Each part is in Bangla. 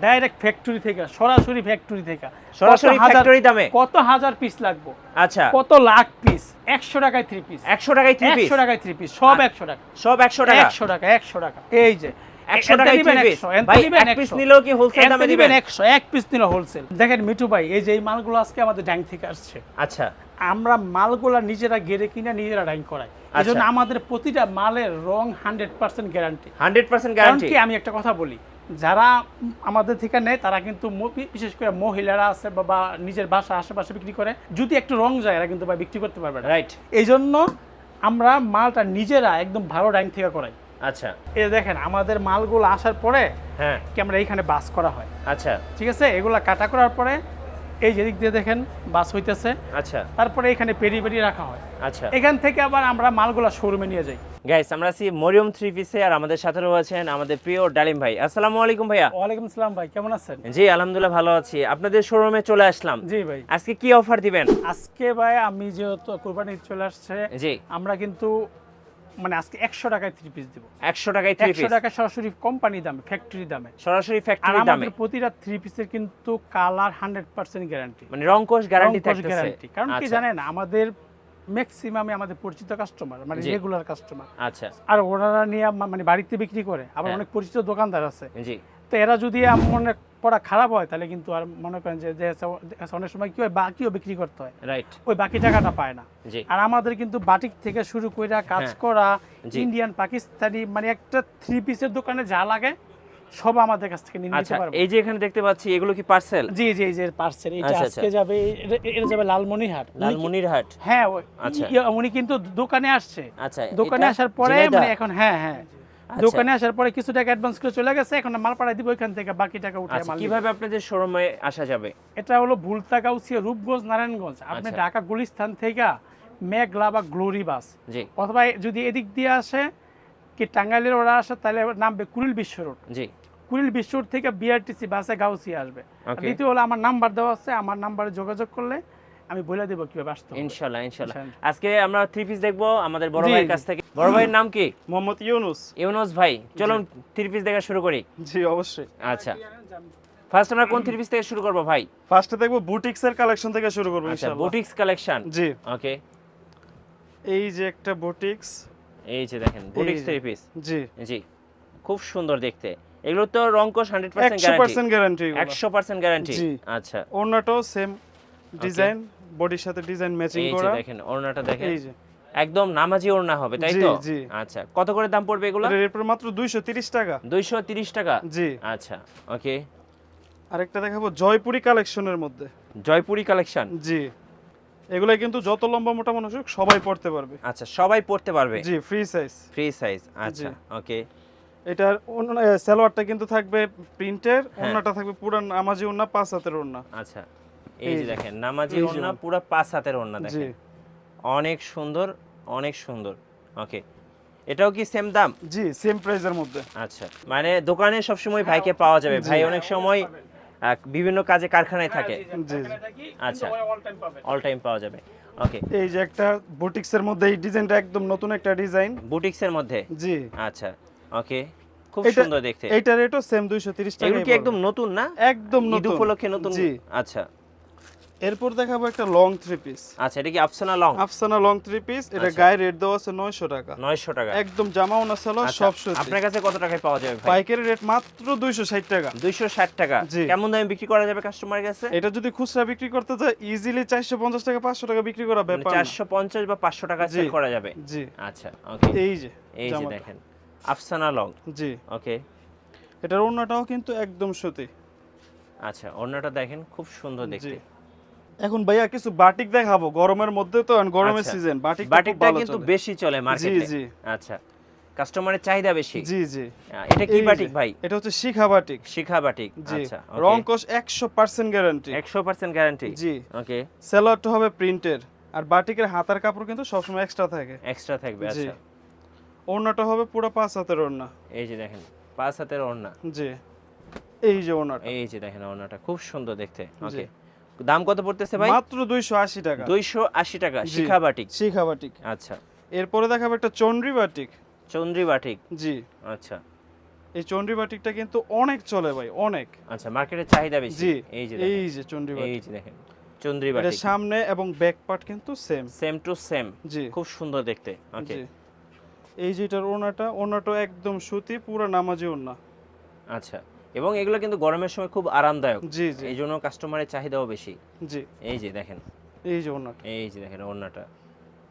ডাইরেক্ট ফ্যাক্টরি থেকে সরাসরি ফ্যাক্টরি থেকে। সরাসরি হাজার- দামে? কত হাজার পিস লাগবে? আচ্ছা। কত লাখ পিস একশো টাকায় থ্রি পিস একশো টাকায় থ্রি পিস একশো টাকায় থ্রি পিস সব একশো টাকা। সব একশো টাকা? একশো টাকা একশো টাকা। এই যে একশো এনতে টাকায় নিবেন থ্রি পিস ভাই এক পিস 100, নিলেও কি হোলসেল দামে দিবেন? একশো এক পিস নিলে হোলসেল দেখেন মিঠু ভাই এই যে এই মালগুলো আজকে আমাদের ড্যাং থেকে আসছে। আচ্ছা। আমরা মালগুলা নিজেরা গেড়ে কিনা নিজেরা ডাইং করাই। আচ্ছা। আমাদের প্রতিটা মালের রং hundred percent guarantee hundred percent কারণ গ্যারান্টি আমি একটা কথা বলি যারা আমাদের থেকে নেয় তারা কিন্তু বিশেষ করে মহিলারা আছে বা- নিজের বাসা আশেপাশে বিক্রি করে যদি একটু রং যায় এরা কিন্তু বিক্রি করতে পারবে রাইট এই জন্য আমরা মালটা নিজেরা একদম ভালো ডাইং থেকে করাই। আচ্ছা। এ দেখেন আমাদের মালগুলো আসার পরে হ্যাঁ। কি আমরা এইখানে বাস করা হয়। আচ্ছা। ঠিক আছে? এগুলা কাটা করার পরে এই যেদিক দিয়ে দেখেন বাস হইতেছে। আচ্ছা। তারপরে এখানে পেরি পেরি রাখা হয়। আচ্ছা। এখান থেকে আবার আমরা মালগুলা শোরুমে নিয়ে যাই। গাইস আমরা আছি মরিয়ম থ্রি পিসে আর আমাদের সাথে রয়েছেন আমাদের প্রিয় ডালিম ভাই। আসসালামু আলাইকুম ভাইয়া। ওয়ালাইকুম আসসালাম ভাই কেমন আছেন? জি আলহামদুলিল্লাহ ভালো আছি। আপনাদের শোরুমে চলে আসলাম। জি ভাই। আজকে কি অফার দিবেন? আজকে ভাই আমি যেহেতু কোরবানি চলে আসছে জি। আমরা কিন্তু মানে আজকে একশো টাকায় থ্রি পিস দিব। একশো টাকায় থ্রি একশো পিস টাকা সরাসরি কোম্পানি দামে ফ্যাক্টরি দামে। সরাসরি ফ্যাক্টরি দামে? আমাদের প্রতিটা থ্রি পিসের কিন্তু কালার হান্ড্রেড পার্সেন্ট গ্যারান্টি মানে রংকোশ গ্যারান্টি থাকতেছে। গ্যারান্টি কারণ কি আচ্ছা, জানেন আমাদের ম্যাক্সিমামে আমাদের পরিচিত কাস্টমার মানে রেগুলার কাস্টমার আচ্ছা। আর ওনারা নিয়ে মানে বাড়িতে বিক্রি করে। আবার হ্যাঁ। অনেক পরিচিত দোকানদার আছে। জি। তো এরা যদি মনে করা খারাপ হয় তাহলে কিন্তু আর মনে করেন যে অনেক সময় কি হয় বাকিও বিক্রি করতে হয়। রাইট ওই বাকি টাকাটা পায় না। আর আমাদের কিন্তু বাটিক থেকে শুরু করে কাজ হ্যাঁ। করা ইন্ডিয়ান পাকিস্তানি মানে একটা থ্রি পিসের দোকানে যা লাগে সব আমাদের কাছ থেকে নিয়ে নিতে আচ্ছা পারবে। এই যে এখানে দেখতে পাচ্ছি এগুলো কি পার্সেল জি জি এই যে পার্সেল এটা আচ্ছা, আজকে যাবে এটা- যাবে লালমনিরহাট। লালমনিরহাট? হ্যাঁ আচ্ছা। ইয়ে, উনি কিন্তু দোকানে আসছে। আচ্ছা দোকানে আসার পরে মানে এখন হ্যাঁ হ্যাঁ। আচ্ছা। দোকানে আসার পরে কিছু টাকা অ্যাডভান্স করে চলে গেছে এখন মাল পাঠাই দিব ওইখান থেকে বাকি টাকা উঠে আচ্ছা মাল কীভাবে আপনাদের শোরুমে আসা যাবে? এটা হলো ভুলতাগাউসিয়া রূপগঞ্জ নারায়ণগঞ্জ। আপনি আচ্ছা। ঢাকা গুলিস্তান থেকে মেঘলা বা গ্লোরি বাস। জি। অথবা যদি এদিক দিয়ে আসে কি টাঙ্গাইলের ওরা আসে তাহলে নামবে কুড়িল বিশ্ব রোড। জি। কুড়িল বিশ্ব রোড থেকে বিআরটিসি বাসে গাউসিয়া আসবে. দ্বিতীয় হলো আমার নাম্বার দেওয়া আছে আমার নাম্বারে যোগাযোগ করলে আমি বলে দেবো কীভাবে আসতে ইনশাল্লাহ ইনশাল্লাহ। আজকে আমরা থ্রি পিস দেখব আমাদের বড় ভাইয়ের কাছ থেকে। বড় ভাইয়ের নাম কি? মোহাম্মদ ইউনুস। ইউনুস ভাই চলুন থ্রি পিস দেখা শুরু করি। জি অবশ্যই। আচ্ছা। ফার্স্ট আমরা কোন থ্রি পিস থেকে শুরু করব ভাই? ফার্স্টে দেখব বুটিক্স এর কালেকশন থেকে শুরু করব আচ্ছা বুটিক্স কালেকশন জি। ওকে এই যে একটা বুটিক্স এই যে দেখেন বুটিক্স থ্রি পিস জি। জি। খুব সুন্দর দেখতে। এগুলো তো রংকোশ হান্ড্রেড পার্সেন্ট একশো গ্যারান্টি পার্সেন্ট গ্যারান্টি একশো পার্সেন্ট গ্যারান্টি জি। আচ্ছা। ওড়নাটাও সেম ডিজাইন বডির সাথে ডিজাইন ম্যাচিং এই যে করা। দেখেন ওড়নাটা দেখেন। এই যে। একদম নামাজি ওড়না হবে তাই তো? আচ্ছা কত করে দাম পড়বে এগুলো? এরপর মাত্র দুইশো তিরিশ টাকা। দুইশো তিরিশ টাকা? জি। আচ্ছা ওকে। আরেকটা দেখাবো জয়পুরি কালেকশনের মধ্যে। জয়পুরি কালেকশন? জি। এগুলো কিন্তু যত লম্বা মোটা মানুষ হোক সবাই পড়তে পারবে। আচ্ছা সবাই পড়তে পারবে? জি ফ্রি সাইজ ফ্রি সাইজ আচ্ছা ওকে। এটার সালোয়ারটা কিন্তু থাকবে প্রিন্টের হ্যাঁ। ওড়নাটা থাকবে পুরো নামাজি ওড়না পাঁচ হাতের ওড়না। আচ্ছা। এই যে। দেখেন নামাজি ওড়না। পুরো পাঁচ হাতের ওড়না দেখেন। অনেক সুন্দর অনেক সুন্দর। ওকে। এটাও কি সেম দাম? জি সেম প্রাইসের মধ্যে। আচ্ছা মানে দোকানে সবসময় ভাইকে পাওয়া যাবে। ভাই অনেক সময় বিভিন্ন কাজে কারখানায় থাকে। জি আচ্ছা। অল টাইম পাওয়া যাবে। ওকে। এই যে একটা বুটিক্স এর মধ্যে এই ডিজাইনটা একদম নতুন একটা ডিজাইন বুটিক্সের মধ্যে? জি। আচ্ছা ওকে। খুব সুন্দর দেখতে। এইটার রেটও সেম 230 টাকা এগুলো কি একদম নতুন না? একদম নতুন। উপলক্ষে নতুন? জি। আচ্ছা। এরপর দেখাবো একটা লং থ্রি পিস আচ্ছা এটা কি Afsana long Afsana long three piece এটা আচ্ছা। গায়ে রেট দেওয়া আছে 900 টাকা। নয়শো টাকা। একদম জামাও না সালোয়ার আচ্ছা, সব সুতি। আপনার কাছে কত টাকায় পাওয়া যাবে ভাই? পাইকারি রেট মাত্র 260 টাকা। দুইশো ষাট টাকা। জি। কেমন দামে বিক্রি করা যাবে কাস্টমারের কাছে? এটা যদি খুচরা বিক্রি করতে যায় ইজিলি 450 টাকা 500 টাকা বিক্রি করা ব্যাপার না। চারশো পঞ্চাশ বা পাঁচশো টাকা জি। সেল করা যাবে? জি। আচ্ছা ওকে এই যে এই যে দেখেন আফসানা লং জি। ওকে এটার ওড়নাটাও কিন্তু একদম সুতি। আচ্ছা অন্যটা দেখেন খুব সুন্দর দেখতে। এখন ভাইয়া কিছু বাটিক দেখাবো গরমের মধ্যে তো গরমের আচ্ছা। সিজন বাটিক বাটিকটা কিন্তু বেশি চলে মার্কেটে জি। জি। আচ্ছা কাস্টমারের চাহিদা বেশি? জি জি। এটা কি বাটিক ভাই? এটা হচ্ছে শিখা বাটিক। শিখা বাটিক আচ্ছা রং একশো পার্সেন্ট গ্যারান্টি একশো পার্সেন্ট গ্যারান্টি জি। ওকে সেলোয়ারটা হবে প্রিন্টের আর বাটিকের হাতার কাপড় কিন্তু সবসময় এক্সট্রা থাকে। এক্সট্রা থাকবে আচ্ছা। ওড়নাটা হবে পুরো পাঁচ হাতের ওড়না। এই যে দেখেন পাঁচ হাতের ওড়না। জি। এই যে ওড়নাটা। এই যে দেখেন ওড়নাটা খুব সুন্দর দেখতে। ওকে দাম কত পড়তেছে ভাই? মাত্র দুইশো আশি টাকা। দুইশো আশি টাকা জি। শিখা বাটিক। শিখা বাটিক। আচ্ছা। এরপরে দেখাবো একটা চন্ড্রি বাটিক। চন্দ্রি বাটিক? জি। আচ্ছা। এই চন্ডী বাটিকটা কিন্তু অনেক চলে ভাই অনেক। আচ্ছা মার্কেটের চাহিদা বেশি। জি এই যে এই যে চন্ডী এই যে দেখেন এটা বাটিক। সামনে এবং ব্যাক পার্ট কিন্তু সেম সেম টু সেম জি। খুব সুন্দর দেখতে। ওকে এই যেটার ওনাটা ওনাটা একদম সুতি পুরো নামাজি ওনা আচ্ছা। এবং এগুলো কিন্তু গরমের সময় খুব আরামদায়ক। জি জি। এই জন্য কাস্টমারের চাহিদাও বেশি। জি। এই যে দেখেন। এই যে ওনাটা এই যে দেখেন ওড়নাটা।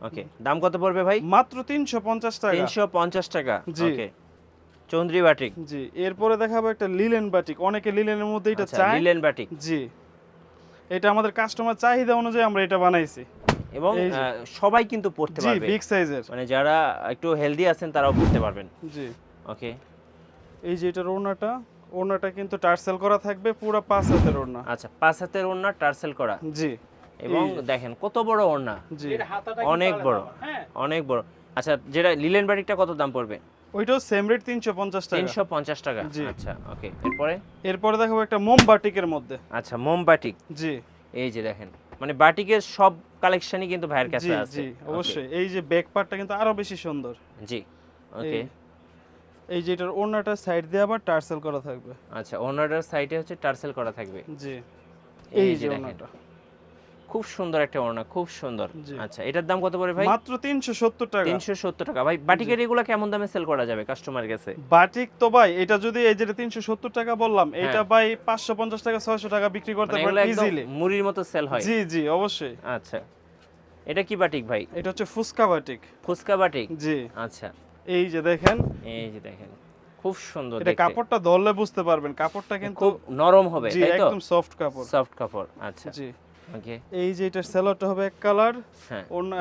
ওকে দাম কত পড়বে ভাই? মাত্র তিনশো পঞ্চাশ টাকা। তিনশো পঞ্চাশ টাকা। জি। ওকে চন্দ্রী বাটিক জি এরপরে দেখাবো একটা লিলেন বাটিক অনেকে লিলেনের মধ্যে এটা আচ্ছা, চায়। লিলেন বাটিক জি। এটা আমাদের কাস্টমার চাহিদা অনুযায়ী আমরা এটা বানাইছি। এবং সবাই কিন্তু পড়তে জি পারবে। বিগ সাইজের মানে যারা একটু হেলদি আছেন তারাও পড়তে পারবেন। জি। ওকে এই যে এটা ওড়নাটা। ওড়নাটা কিন্তু টার্সেল করা থাকবে পুরো পাঁচ হাতের ওড়না। আচ্ছা পাঁচ হাতের ওড়না টার্সেল করা। জি। এবং দেখেন কত বড় ওড়না। জি। অনেক বড়। হ্যাঁ। অনেক বড়। আচ্ছা যেটা লিলেন বাটিকটা কত দাম পড়বে? ওইটাও সেম রেট তিনশো পঞ্চাশ টাকা। তিনশো পঞ্চাশ টাকা। আচ্ছা ওকে এরপরে? এরপরে দেখাবো একটা মোম বাটিকের মধ্যে। আচ্ছা মোম বাটিক। জি। এই যে দেখেন মানে বাটিকের সব কালেকশনই কিন্তু ভাইয়ের কাছে আছে। জি অবশ্যই। এই যে ব্যাক পার্টটা কিন্তু আরও বেশি সুন্দর। জি ওকে এই- যে এটার ওড়নাটা সাইড দিয়ে আবার টার্সেল করা থাকবে। আচ্ছা ওনারের সাইডে হচ্ছে টার্সেল করা থাকবে। জি। এই যে যে ওড়নাটা। খুব সুন্দর একটা ওড়না খুব সুন্দর। আচ্ছা এটার দাম কত পড়ে ভাই? মাত্র তিনশো সত্তর টাকা। তিনশো সত্তর টাকা। ভাই বাটিকের এগুলো কেমন দামে সেল করা যাবে কাস্টমারের কাছে বাটিক তো ভাই এটা যদি এই তিনশো সত্তর টাকা বললাম হ্যাঁ। এটা ভাই পাঁচশো পঞ্চাশ টাকা ছয়শো টাকা বিক্রি করতে মানে একদম ইজিলি মুড়ির মতো সেল হয়। জি জি অবশ্যই। আচ্ছা। এটা কি বাটিক ভাই? এটা হচ্ছে ফুচকা বাটিক। ফুচকা বাটিক? জি। আচ্ছা। এই যে দেখেন। এই যে দেখেন খুব সুন্দর এটা কাপড়টা ধরলে বুঝতে পারবেন কাপড়টা কিন্তু খুব নরম হবে তাই তো? একদম সফট কাপড়। সফট কাপড় আচ্ছা। জি। ওকে এই যে এটার সেলরটা হবে এক কালার হ্যাঁ। অন্য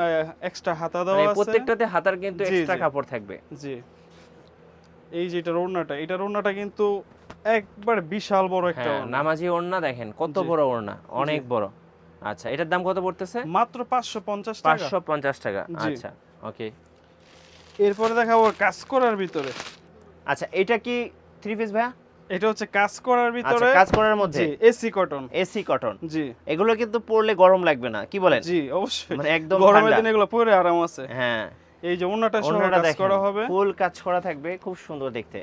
এক্সট্রা হাতা দেওয়া মানে আছে। প্রত্যেকটাতে হাতার কিন্তু এক্সট্রা কাপড় থাকবে। জি। এই যে এটার ওড়নাটা এটার ওড়নাটা কিন্তু একবার বিশাল বড় একটা হ্যাঁ নামাজি ওড়না দেখেন কত বড় ওড়না অনেক বড়। আচ্ছা এটার দাম কত পড়তেছে? মাত্র পাঁচশো পঞ্চাশ টাকা। পাঁচশো পঞ্চাশ টাকা আচ্ছা ওকে এরপরে দেখাবো কাজ করার ভিতরে। আচ্ছা এটা কি থ্রি পিস ভাইয়া? এটা হচ্ছে কাজ করার আচ্ছা ভিতরে। কাজ করার মধ্যে? এসি কটন এসি কটন জি। এগুলো কিন্তু পরলে গরম লাগবে না কি বলেন? জি অবশ্যই। মানে একদম গরমের দিনে এগুলো পরে আরাম আছে। হ্যাঁ। এই যে ওন্নাটা সহ কাজ করা হবে। ফুল কাজ করা থাকবে খুব সুন্দর দেখতে।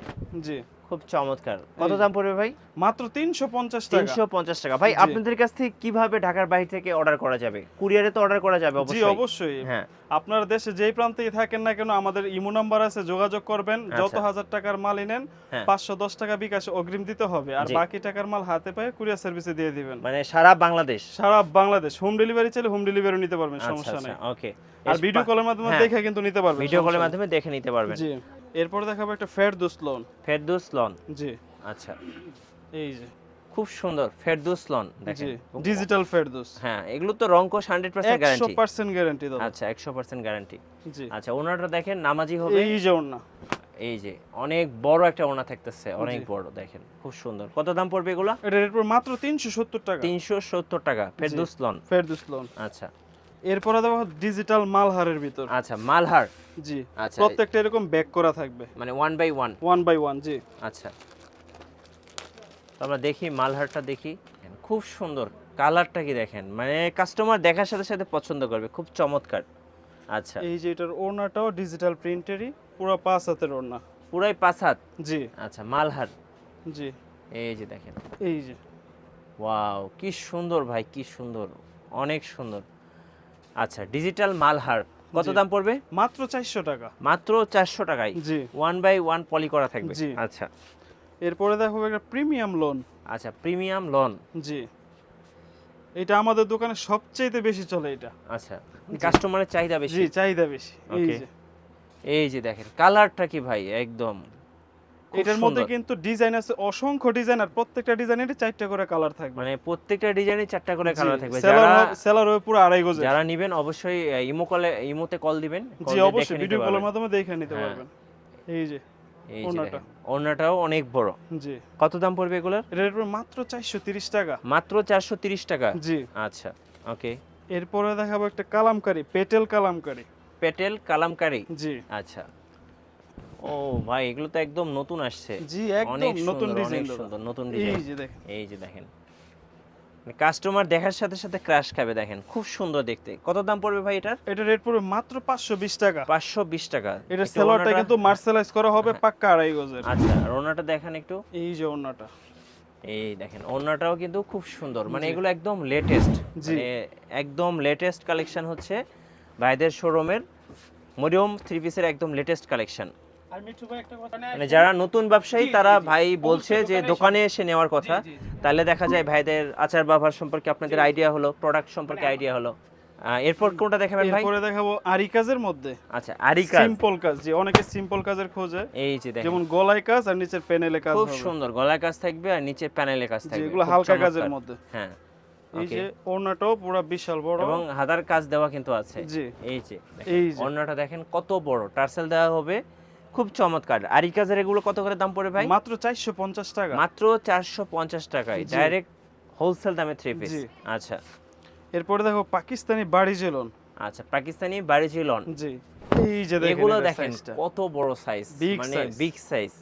জি। খুব চমৎকার। কত দাম পড়বে ভাই? মাত্র তিনশো পঞ্চাশ টাকা। তিনশো পঞ্চাশ টাকা। ভাই আপনাদের কাছ থেকে কীভাবে ঢাকার বাইরে থেকে অর্ডার করা যাবে? কুরিয়ারে তো অর্ডার করা যাবে জি অবশ্যই। অবশ্যই। হ্যাঁ। আপনার দেশে যেই প্রান্তেই থাকেন না কেন আমাদের ইমো নাম্বার আছে যোগাযোগ করবেন। যত আচ্ছা। হাজার টাকার মালই নেন হ্যাঁ। পাঁচশো দশ টাকা বিকাশ অগ্রিম দিতে হবে। আর বাকি টাকার মাল হাতে পায়ে কুরিয়ার সার্ভিসে দিয়ে দিবেন। মানে সারা বাংলাদেশ? সারা বাংলাদেশ। হোম ডেলিভারি চাইলে হোম ডেলিভারি নিতে পারবেন আচ্ছা সমস্যা আচ্ছা নেই। ওকে আর ভিডিও কলের মাধ্যমে হ্যাঁ। দেখে কিন্তু নিতে পারবেন ভিডিও কলের মাধ্যমে দেখে নিতে পারবেন। জি। এরপর দেখাবো একটা ফেরদৌস লোন ফেরদৌস লন জি। আচ্ছা। এই যে। খুব সুন্দর ফেরদৌস লন দেখেন। ডিজিটাল ফেরদৌস। হ্যাঁ এগুলো তো রংকোশ পার্সেন্ট একশো গ্যারান্টি পার্সেন্ট গ্যারান্টি দাদা। আচ্ছা একশো পার্সেন্ট গ্যারান্টি জি। আচ্ছা ওনারটা দেখেন নামাজি হবে। এই যে ওড়না। এই যে অনেক বড় একটা ওনা থাকতেছে অনেক বড় দেখেন খুব সুন্দর। কত দাম পড়বে এগুলো? এটা রেট মাত্র তিনশো সত্তর টাকা। তিনশো সত্তর টাকা ফেরদৌস লন ফেরদৌস লোন আচ্ছা। এরপরে দেখো ডিজিটাল মালহারের ভিতর। আচ্ছা মালহার? জি আচ্ছা প্রত্যেকটা এরকম ব্যাক করা থাকবে। মানে one by one one by one জি। আচ্ছা। তো আমরা দেখি মালহারটা দেখি। খুব সুন্দর কালারটা কি দেখেন? মানে কাস্টমার দেখার সাথে সাথে পছন্দ করবে খুব চমৎকার। আচ্ছা। এই যে এটার ওড়নাটাও ডিজিটাল প্রিন্টেরই পুরো পাঁচ হাতের ওড়না। পুরাই পাঁচ হাত? জি। আচ্ছা মালহার? জি। এই যে দেখেন। এই যে। ওয়াও কি সুন্দর ভাই কি সুন্দর অনেক সুন্দর। আচ্ছা ডিজিটাল মালহার কত দাম পড়বে? মাত্র চারশো টাকা। মাত্র চারশো টাকায়? জি। ওয়ান বাই ওয়ান পলি করা থাকবে? জি। আচ্ছা। এরপরে দেখো একটা প্রিমিয়াম লোন আচ্ছা প্রিমিয়াম লোন জি। এটা আমাদের দোকানে সবচেয়ে বেশি চলে এটা। আচ্ছা কাস্টমারের চাহিদা বেশি? জি চাহিদা বেশি। এই যে। এই যে দেখেন কালারটা কি ভাই? একদম এটার মধ্যে কিন্তু ডিজাইন আছে অসংখ্য ডিজাইন আর প্রত্যেকটা ডিজাইনের চারটা করে কালার থাকবে। মানে প্রত্যেকটা ডিজাইনে চারটা করে কালার থাকবে। যারা সেলার হবে পুরো আড়াই গজে যারা নিবেন অবশ্যই ইমো কলে ইমোতে কল দিবেন জি অবশ্যই ভিডিও কলের মাধ্যমে দেখে নিতে হ্যাঁ। পারবেন। এই যে ওড়নাটাও অনেক বড়। জি। কত দাম পড়বে এগুলোর? এটা রেট মাত্র চারশো তিরিশ টাকা। মাত্র চারশো তিরিশ টাকা? জি। আচ্ছা ওকে। এরপরে দেখাবো একটা কালামকারি পেটেল কালামকারি। পেটেল কালামকারি? জি। আচ্ছা। ও ভাই এগুলো তো একদম নতুন আসছে। জি একদম নতুন ডিজাইন সুন্দর নতুন এই যে দেখেন। এই যে দেখেন। কাস্টমার দেখার সাথে সাথে ক্রাশ খাবে দেখেন। খুব সুন্দর দেখতে। কত দাম পড়বে ভাই এটার? এটা রেট পড়বে মাত্র পাঁচশো বিশ টাকা। পাঁচশো বিশ টাকা। এটা ওড়নাটা- কিন্তু মার্সেলাইজ করা হবে পাক্কা আড়াই গজের। আচ্ছা আর ওড়নাটা দেখেন একটু। এই যে ওড়নাটা এই দেখেন ওড়নাটাও কিন্তু খুব সুন্দর। মানে এগুলো একদম লেটেস্ট জি। মানে একদম লেটেস্ট কালেকশন হচ্ছে ভাইদের শোরুমের মরিয়ম থ্রি পিসের একদম লেটেস্ট কালেকশন আর মানে যারা নতুন ব্যবসায়ী তারা ভাই বলছে যে দোকানে এসে নেওয়ার কথা। তাহলে দেখা যায় ভাইদের আচার ব্যবহার সম্পর্কে আপনাদের আইডিয়া হলো প্রোডাক্ট সম্পর্কে আইডিয়া হলো। এরপর কোনটা দেখাবেন ভাই? এরপরে দেখাবো আরি কাজের মধ্যে। আচ্ছা আরিকা সিম্পল কাজ যে অনেকে সিম্পল কাজের খোঁজে। এই যে দেখেন। যেমন গলায় কাজ আর নিচের প্যানেলে কাজ খুব সুন্দর গলায় কাজ থাকবে আর নিচে প্যানেলে কাজ থাকবে। যেগুলো হালকা কাজের মধ্যে। হ্যাঁ এই যে ওড়নাটাও পুরো বিশাল বড়। এবং হাতার কাজ দেওয়া কিন্তু আছে। জি। এই যে এই। অন্যটা দেখেন কত বড়। টার্সেল দেওয়া হবে খুব চমৎকার। আরি কাজের এগুলো কত করে দাম পড়ে ভাই? মাত্র চারশো পঞ্চাশ টাকা। মাত্র চারশো পঞ্চাশ টাকায় ডাইরেক্ট হোলসেল দামে থ্রি পিস আচ্ছা। এরপরে দেখো পাকিস্তানি বাড়ি জেলন আচ্ছা পাকিস্তানি বাড়ি লন জি। এই যে দেখেন এগুলো দেখেন কত বড় সাইজ মানে বিগ সাইজ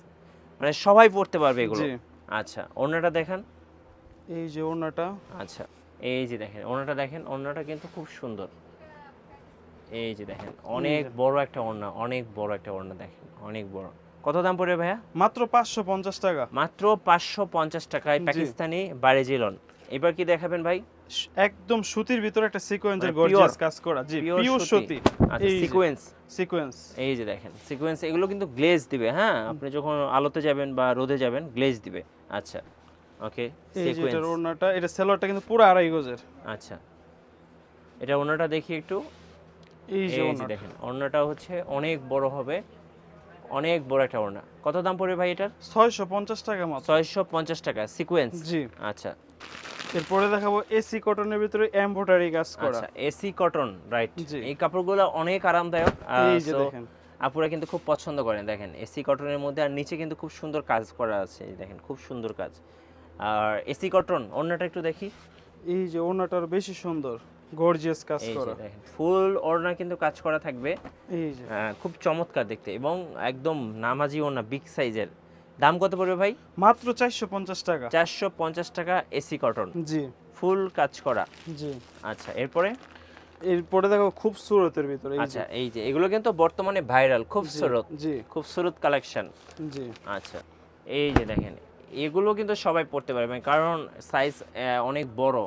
মানে সবাই পড়তে পারবে এগুলো। আচ্ছা অন্যটা দেখেন। এই যে ওড়নাটা। আচ্ছা এই যে দেখেন ওড়নাটা দেখেন ওড়নাটা কিন্তু খুব সুন্দর। এই যে দেখেন অনেক বড় একটা ওড়না অনেক বড় একটা ওড়না দেখেন। অনেক বড়। কত দাম পড়বে ভাইয়া? মাত্র পাঁচশো পঞ্চাশ টাকা। মাত্র পাঁচশো পঞ্চাশ টাকায়। পাকিস্তানি বারেজিলন এবার কি দেখাবেন ভাই? একদম সুতির ভিতরে একটা সিকোয়েন্সের মানে গর্জিয়াস কাজ করা। জি পিওর সুতি। আচ্ছা সিকোয়েন্স সিকোয়েন্স এই যে দেখেন সিকোয়েন্স এগুলো কিন্তু গ্লেজ দিবে হ্যাঁ? আপনি যখন আলোতে যাবেন বা রোদে যাবেন গ্লেজ দিবে। আচ্ছা ওকে সিকোয়েন্স এটার ওড়নাটা এটা সেলোয়ারটা কিন্তু পুরো আড়াই গজের। আচ্ছা এটা ওনাটা দেখি একটু। এই যে দেখেন ওড়নাটা হচ্ছে অনেক বড় হবে। অনেক বড় একটা ওড়না। কত দাম পড়বে ভাই এটার? ছয়শো পঞ্চাশ টাকা মাত্র। ছয়শো পঞ্চাশ টাকা সিকোয়েন্স জি। আচ্ছা। এরপরে দেখাবো এসি কটনের ভিতরে এমব্রয়ডারি কাজ করা। আচ্ছা এসি কটন রাইট। এই কাপড়গুলো অনেক আরামদায়ক। এই যে দেখেন। আপুরা কিন্তু খুব পছন্দ করেন দেখেন। এসি কটনের মধ্যে আর নিচে কিন্তু খুব সুন্দর কাজ করা আছে এই দেখেন খুব সুন্দর কাজ। আর এসি কটন অন্যটা একটু দেখি। এই যে ওড়নাটার বেশি সুন্দর। গর্জিয়াস কাজ করা। ফুল ওড়না কিন্তু কাজ করা থাকবে। এই যে। খুব চমৎকার দেখতে এবং একদম নামাজি ওড়না বিগ সাইজের দাম কত পড়বে ভাই? মাত্র চারশো পঞ্চাশ টাকা। চারশো পঞ্চাশ টাকা এসি কটন জি। ফুল কাজ করা। জি। আচ্ছা এরপরে? এরপরে দেখো খুব সুরতের ভিতরে আচ্ছা এই যে এগুলো কিন্তু বর্তমানে ভাইরাল খুব সুরত। জি। খুব সুরত কালেকশন জি। আচ্ছা এই যে দেখেন এগুলো কিন্তু সবাই পড়তে পারবেন কারণ সাইজ অনেক বড়।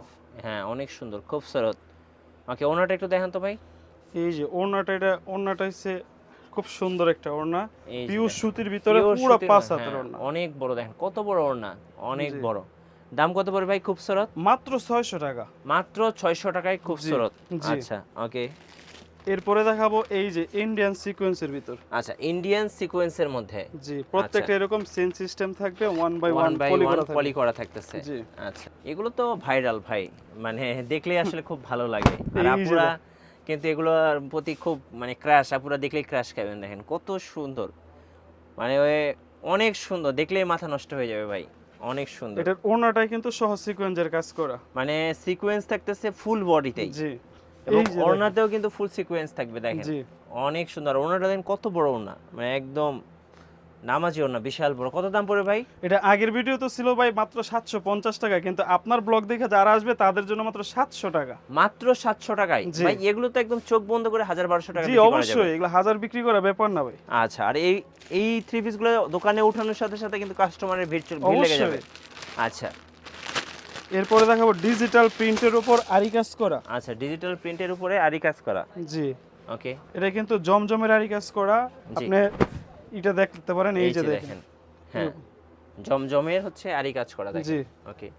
হ্যাঁ অনেক সুন্দর খুব সুরত। ওকে ওনাটা একটু দেখেন তো ভাই। এই যে ওনাটা এটা ওনাটা হচ্ছে খুব সুন্দর একটা ওড়না। পিওর সুতির ভিতরে পুরো পাঁচ হাতের হ্যাঁ, ওড়না। অনেক বড় দেখেন কত বড় ওড়না অনেক বড়। দাম কত পড়বে ভাই খুব সরত মাত্র ছয়শো টাকা। মাত্র ছয়শো টাকায় খুব সরত আচ্ছা ওকে। এরপরে দেখাবো এই যে ইন্ডিয়ান সিকোয়েন্সের ভিতর। আচ্ছা ইন্ডিয়ান সিকোয়েন্সের মধ্যে। জি প্রত্যেকটা এরকম সেন সিস্টেম থাকবে ওয়ান বাই ওয়ান পলি করা পলি করা থাকতেছে। জি। আচ্ছা এগুলো তো ভাইরাল ভাই মানে দেখলেই আসলে খুব ভালো লাগে। আর আপুরা কিন্তু এগুলোর প্রতি খুব মানে ক্রাশ আপুরা দেখলেই ক্রাশ খাবেন দেখেন কত সুন্দর। মানে ওই অনেক সুন্দর দেখলেই মাথা নষ্ট হয়ে যাবে ভাই অনেক সুন্দর। এটার ওড়নাটাই কিন্তু সহ সিকোয়েন্সের কাজ করা। মানে সিকোয়েন্স থাকতেছে ফুল বডিতেই জি। এবং। ওড়নাতেও কিন্তু ফুল সিকোয়েন্স থাকবে দেখেন। অনেক সুন্দর। ওড়নাটা দেখেন কত বড় ওড়না। মানে একদম নামাজি ওড়না বিশাল বড়। কত দাম পড়ে ভাই? এটা আগের ভিডিও তো ছিল ভাই মাত্র সাতশো পঞ্চাশ টাকা কিন্তু আপনার ব্লগ দেখে যারা আসবে তাদের জন্য মাত্র সাতশো টাকা। মাত্র সাতশো টাকায়? ভাই এগুলো তো একদম চোখ বন্ধ করে হাজার বারোশো টাকা জি অবশ্যই। এগুলো হাজার বিক্রি করা ব্যাপার না ভাই। আচ্ছা আর এই এই থ্রি পিসগুলো দোকানে ওঠানোর সাথে সাথে কিন্তু কাস্টমারের ভিড় ভিড় লেগে যাবে। আচ্ছা। এরপরে দেখাবো ডিজিটাল প্রিন্টের উপর আরি কাজ করা। আচ্ছা ডিজিটাল প্রিন্টের উপরে আরি কাজ করা। জি। ওকে এটা কিন্তু জমজমের আরি কাজ করা। আপনি এটা দেখতে পারেন এই যে দেখেন। হ্যাঁ জমজমের হচ্ছে আরি কাজ করা দেখেন। জি। ওকে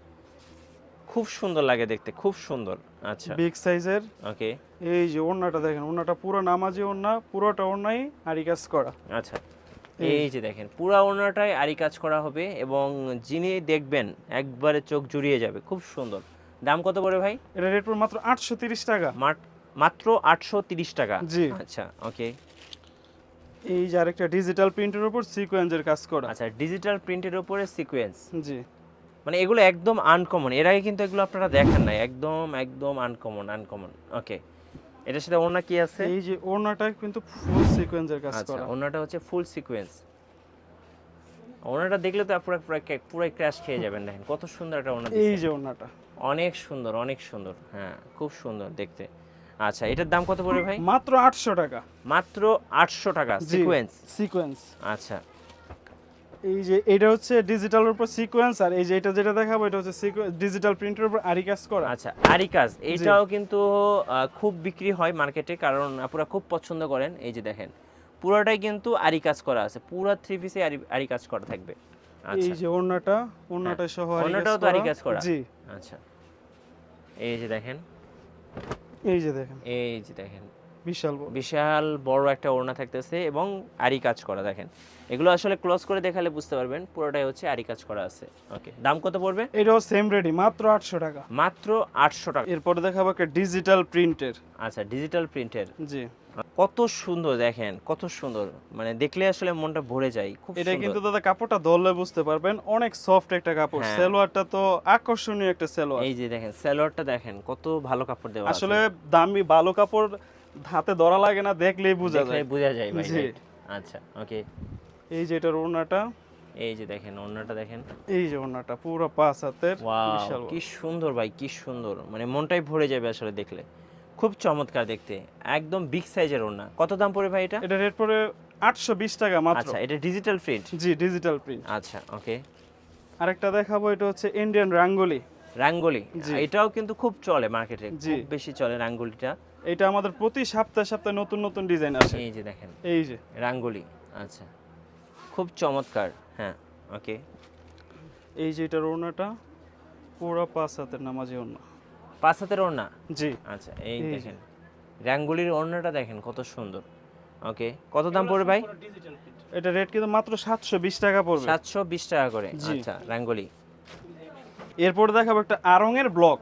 খুব সুন্দর লাগে দেখতে খুব সুন্দর। আচ্ছা। বিগ সাইজের ওকে এই যে ওড়নাটা দেখেন ওড়নাটা পুরো নামাজি ওড়না পুরোটা ওড়নাই আরি কাজ করা। আচ্ছা। এই যে দেখেন পুরা ওনাটাই আরি কাজ করা হবে এবং যিনি দেখবেন একবারে চোখ জুড়িয়ে যাবে খুব সুন্দর। দাম কত পড়ে ভাই? এটা রেট মাত্র আটশো তিরিশ টাকা। মাট- মাত্র আটশো তিরিশ টাকা। জি। আচ্ছা ওকে। এই যে আরেকটা ডিজিটাল প্রিন্টের উপর সিকোয়েন্সের কাজ করা। আচ্ছা ডিজিটাল প্রিন্টের উপরে সিকোয়েন্স জি। মানে এগুলো একদম আনকমন এর আগে কিন্তু এগুলো আপনারা দেখেন নাই। একদম একদম আনকমন আনকমন ওকে। এটার সাথে ওনা কি আছে? এই যে ওড়নাটা কিন্তু ফুল সিকোয়েন্সের কাজ আচ্ছা করা। ওনাটা হচ্ছে ফুল সিকোয়েন্স ওনাটা দেখলে তো পুরো পুরো পুরো ক্র্যাশ খেয়ে যাবেন দেখেন কত সুন্দর একটা ওনা এই যে ওড়নাটা। অনেক সুন্দর অনেক সুন্দর হ্যাঁ খুব সুন্দর দেখতে। আচ্ছা এটার দাম কত পড়বে ভাই? মাত্র আটশো টাকা। মাত্র আটশো টাকা সিকোয়েন্স সিকোয়েন্স আচ্ছা এই যে এটা হচ্ছে ডিজিটালের উপর সিকোয়েন্স আর এই যে এটা যেটা দেখাবো এটা হচ্ছে ডিজিটাল প্রিন্টের উপর আরি কাজ করা। আচ্ছা আরিকাজ এটাও কিন্তু খুব বিক্রি হয় মার্কেটে কারণ আপনারা খুব পছন্দ করেন। এই যে দেখেন পুরোটাই কিন্তু আরি কাজ করা আছে। পুরো থ্রি পিসে আরি আরি কাজ করা থাকবে। এই আচ্ছা। যে ওড়নাটা ওড়নাটা সহ আরি ওড়নাটাও তো আরি কাজ করা। জি। আচ্ছা। এই যে দেখেন। এই যে দেখেন। এই যে দেখেন। বিশাল বড়। বিশাল বড় একটা ওড়না থাকতেছে এবং আরি কাজ করা দেখেন। এগুলো আসলে ক্লোজ করে দেখালে বুঝতে পারবেন পুরোটাই হচ্ছে আরি কাজ করা আছে। ওকে দাম কত পড়বে? এটাও সেম রেডি মাত্র আটশো টাকা। মাত্র আটশো টাকা। এরপরে দেখাবো একটা ডিজিটাল প্রিন্টের আচ্ছা ডিজিটাল প্রিন্টের জি। কত সুন্দর দেখেন কত সুন্দর। মানে দেখলে আসলে মনটা ভরে যায় খুব এটা কিন্তু দাদা কাপড়টা ধরলে বুঝতে পারবেন অনেক সফট একটা কাপড়। হ্যাঁ। সালোয়ারটা তো আকর্ষণীয় একটা সালোয়ার। এই যে দেখেন সালোয়ারটা দেখেন কত ভালো কাপড় দেওয়া আছে। আসলে দামি ভালো কাপড় হাতে ধরা লাগে না দেখলেই বোঝা যায়। বোঝা যায় ভাই আচ্ছা ওকে এই যে এটার ওড়নাটা এই যে দেখেন অন্যটা দেখেন। এই যে ওড়নাটা পুরো পাঁচ হাতের বিশাল কি সুন্দর ভাই কি সুন্দর। মানে মনটাই ভরে যাবে আসলে দেখলে। খুব চমৎকার দেখতে একদম বিগ সাইজের ওড়না। কত দাম পড়ে ভাই এটা? এটা রেট পড়ে আটশো বিশ টাকা মাত্র। আচ্ছা এটা ডিজিটাল প্রিন্ট জি ডিজিটাল প্রিন্ট আচ্ছা ওকে আরেকটা দেখাবো এটা হচ্ছে ইন্ডিয়ান রাঙ্গলি রাঙ্গলি এটাও কিন্তু খুব চলে মার্কেটে। খুব বেশি চলে রাঙ্গলিটা এটা আমাদের প্রতি সপ্তাহে সপ্তাহে নতুন নতুন ডিজাইন আসে। এই যে দেখেন। এই যে। রাঙ্গলি আচ্ছা। খুব চমৎকার হ্যাঁ ওকে। এই যে এটার ওড়নাটা পুরো পাঁচ হাতের নামাজি ওড়না। পাঁচ হাতের ওড়না? জি। আচ্ছা এই দেখেন রাঙ্গুলির ওড়নাটা দেখেন কত সুন্দর ওকে। কত দাম পড়বে ভাই? এটা রেট কিন্তু মাত্র সাতশো বিশ টাকা পড়বে। সাতশো বিশ টাকা করে। আচ্ছা রাঙ্গুলি। এরপর দেখাবো একটা আরং এর ব্লক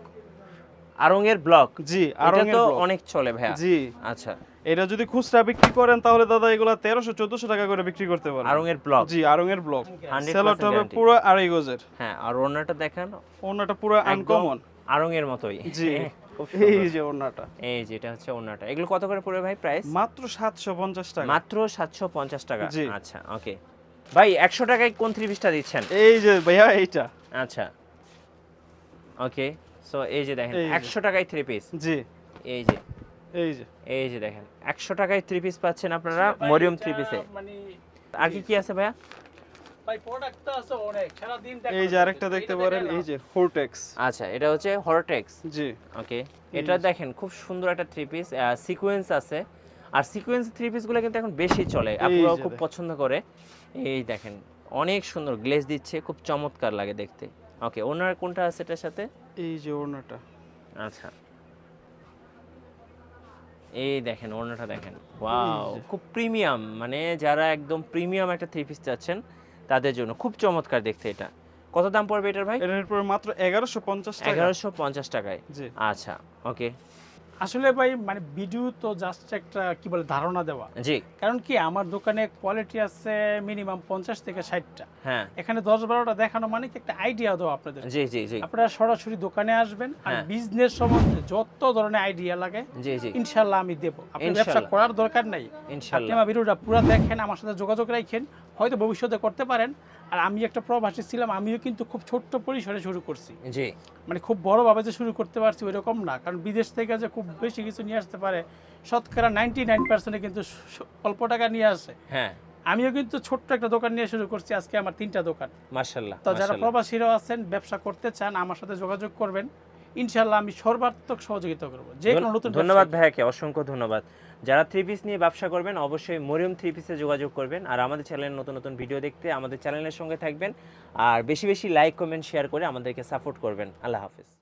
আরঙের ব্লক? জি এটা আরং এর অনেক চলে ভাইয়া। জি। আচ্ছা। এটা যদি খুচরা বিক্রি করেন তাহলে দাদা এগুলা তেরোশো চোদ্দশো টাকা করে বিক্রি করতে পারেন। আরঙের ব্লক? জি আরং এর ব্লক 100% হবে পুরো আড়াই গজের। হ্যাঁ আর ওড়নাটা দেখেন? ওড়নাটা পুরো আনকমন আরঙের মতোই। জি। এই যে ওড়নাটা। এই যেটা হচ্ছে ওড়নাটা। এগুলো কত করে পড়বে ভাই প্রাইস মাত্র সাতশো পঞ্চাশ টাকা। মাত্র সাতশো পঞ্চাশ টাকা? জি। আচ্ছা ওকে ভাই একশো টাকায় কোন থ্রি পিসটা দিচ্ছেন? এই যে ভাইয়া এইটা। আচ্ছা। ওকে সো এই যে দেখেন একশো টাকায় থ্রি পিস জি। এই যে। এই যে। এই যে দেখেন একশো টাকায় থ্রি পিস পাচ্ছেন আপনারা মরিয়ম থ্রি পিসে মানে আর কি কি আছে ভাইয়া? প্রোডাক্ট অনেক এই যে আরেকটা দেখতে পারেন এই যে হোরটেক্স আচ্ছা এটা হচ্ছে হরটেক্স জি। ওকে এটা দেখেন খুব সুন্দর একটা থ্রি পিস সিকোয়েন্স আছে। আর সিকোয়েন্স থ্রি পিসগুলো কিন্তু এখন বেশি চলে খুব পছন্দ করে। এই দেখেন অনেক সুন্দর গ্লেজ দিচ্ছে খুব চমৎকার লাগে দেখতে। ওকে ওনার কোনটা আছে এটার সাথে? এই যে ওড়নাটা। আচ্ছা। এই দেখেন ওড়নাটা দেখেন। ওয়াও খুব প্রিমিয়াম। মানে যারা একদম প্রিমিয়াম একটা থ্রি পিস চাচ্ছেন তাদের জন্য খুব চমৎকার দেখতে এটা। কত দাম পড়বে এটার ভাই? এটার পড়বে মাত্র এগারোশো পঞ্চাশ এগারোশো পঞ্চাশ টাকায়। জি। আচ্ছা ওকে আসলে ভাই মানে ভিডিও তো জাস্ট একটা কি বলে ধারণা দেওয়া। জি। কারণ কি আমার দোকানে কোয়ালিটি আছে মিনিমাম পঞ্চাশ থেকে ষাটটা। হ্যাঁ। এখানে দশ বারোটা দেখানো মানে কি একটা আইডিয়া দেওয়া আপনাদের। জি জি জি। আপনারা সরাসরি দোকানে আসবেন আর হ্যাঁ। বিজনেস সম্বন্ধে যত ধরনের আইডিয়া লাগে জি জি। ইনশাল্লাহ আমি দেবো। আপনি ব্যবসা করার দরকার নাই। আপনি ইনশাল্লাহ আমার ভিডিওটা পুরো দেখেন আমার সাথে যোগাযোগ রাখেন। হয়তো ভবিষ্যতে করতে পারেন। আর আমি একটা প্রবাসী ছিলাম আমিও কিন্তু খুব ছোট্ট পরিসরে শুরু করছি। জি। মানে খুব বড়ভাবে যে শুরু করতে পারছি ওই রকম না কারণ বিদেশ থেকে যে খুব বেশি কিছু নিয়ে আসতে পারে শতকরা নাইনটি নাইন পার্সেন্টে কিন্তু অল্প টাকা নিয়ে আসে। হ্যাঁ। আমিও কিন্তু ছোট্ট একটা দোকান নিয়ে শুরু করছি আজকে আমার তিনটা দোকান। মার্শাল্লাহ তো যারা প্রবাসীরাও আছেন ব্যবসা করতে চান আমার সাথে যোগাযোগ করবেন। ইনশাল্লাহ আমি সর্বাত্মক সহযোগিতা করব। যে কোনো নতুন ধন্যবাদ ভাইয়াকে, অসংখ্য ধন্যবাদ। যারা থ্রি পিস নিয়ে ব্যবসা করবেন, অবশ্যই মরিয়ম থ্রি পিসে যোগাযোগ করবেন। আর আমাদের চ্যানেলের নতুন নতুন ভিডিও দেখতে আমাদের চ্যানেলের সঙ্গে থাকবেন। আর বেশি বেশি লাইক কমেন্ট শেয়ার করে আমাদেরকে সাপোর্ট করবেন। আল্লাহ হাফিজ।